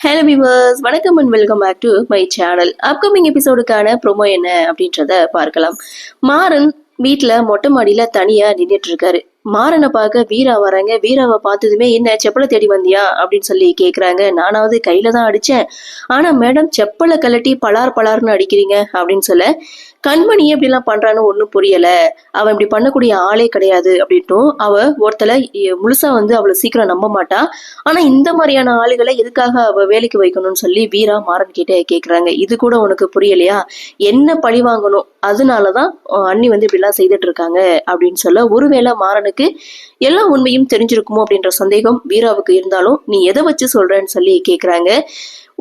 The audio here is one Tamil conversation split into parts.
ஹலோ விவர்ஸ் வணக்கம் and welcome back to my channel upcoming எபிசோடுக்கான promo என்ன அப்படின்றத பார்க்கலாம். மாறன் வீட்டில் மொட்டை மாடியில் தனியாக நின்றுட்டு இருக்காரு. மாறனை பார்க்க வீரா வராங்க. வீராவை பார்த்ததுமே என்ன செப்பலை தேடி வந்தியா? அப்படின்னு சொல்லி கேட்குறாங்க நானாவது கையில தான் அடித்தேன் ஆனால் மேடம் செப்பலை கழட்டி பலார் பலார்னு அடிக்கிறீங்க. அப்படின்னு சொல்ல கண்மணி எப்படிலாம் பண்றான்னு ஒன்றும் புரியல. அவன் இப்படி பண்ணக்கூடிய ஆளே கிடையாது. அப்படின்ட்டும் அவ ஒருத்தலை முழுசாக முழுசா வந்து அவளை சீக்கிரம் நம்ப மாட்டா. ஆனா இந்த மாதிரியான ஆளுகளை எதுக்காக அவ வேலைக்கு வைக்கணும்னு சொல்லி வீரா மாறன் கிட்டே கேக்குறாங்க. இது கூட உனக்கு புரியலையா? என்ன பழி வாங்கணும்? அதனாலதான் தான் அண்ணி வந்து இப்படிலாம் செய்துட்டு இருக்காங்க. அப்படின்னு சொல்ல ஒருவேளை மாறனுக்கு எல்லா உண்மையும் தெரிஞ்சிருக்குமோ அப்படின்ற சந்தேகம் வீராவுக்கு இருந்தாலும் நீ எதை வச்சு சொல்றேன்னு சொல்லி கேக்குறாங்க.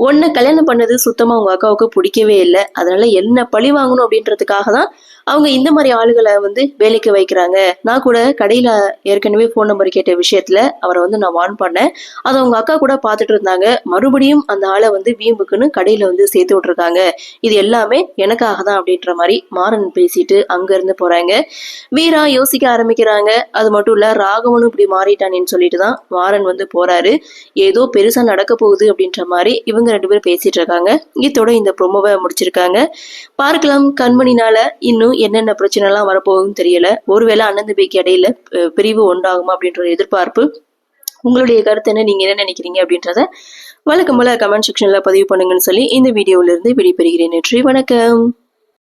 உன்னை கல்யாணம் பண்ணது சுத்தமா அவங்க அக்காவுக்கு பிடிக்கவே இல்லை. அதனால என்ன பழி வாங்கணும் அப்படின்றதுக்காக தான் அவங்க இந்த மாதிரி ஆளுகளை வந்து வேலைக்கு வைக்கிறாங்க. நான் கூட கடையில ஏற்கனவே ஃபோன் நம்பர் கேட்ட விஷயத்துல அவரை வந்து நான் வான் பண்ணேன். அதை அவங்க அக்கா கூட பார்த்துட்டு இருந்தாங்க. மறுபடியும் அந்த ஆளை வந்து வீம்புக்குன்னு கடையில் வந்து சேர்த்து விட்டுருக்காங்க. இது எல்லாமே எனக்காக தான் அப்படின்ற மாதிரி மாறன் பேசிட்டு அங்க இருந்து போறாங்க. வீரா யோசிக்க ஆரம்பிக்கிறாங்க. அது மட்டும் இல்ல ராகவனும் இப்படி மாறிட்டானேன்னு சொல்லிட்டு தான் மாறன் வந்து போறாரு. ஏதோ பெருசா நடக்க போகுது அப்படின்ற மாதிரி இவங்க ரெண்டு பேரும் பேசிட்டு இருக்காங்க இதோட இந்த ப்ரொமோவை முடிச்சிருக்காங்க. பார்க்கலாம் கண்மணினால இன்னும் என்னென்ன பிரச்சனை எல்லாம் வரப்போகுதுன்னு தெரியல. ஒருவேளை அண்ணன் தம்பிக்கு இடையில பிரிவு உண்டாகுமா அப்படின்ற ஒரு எதிர்பார்ப்பு. உங்களுடைய கருத்து என்ன? நீங்க என்ன நினைக்கிறீங்க அப்படின்றத வழக்கம் போல கமெண்ட் செக்ஷன்ல பதிவு பண்ணுங்கன்னு சொல்லி இந்த வீடியோல இருந்து விடைபெறுகிறேன் நன்றி வணக்கம்.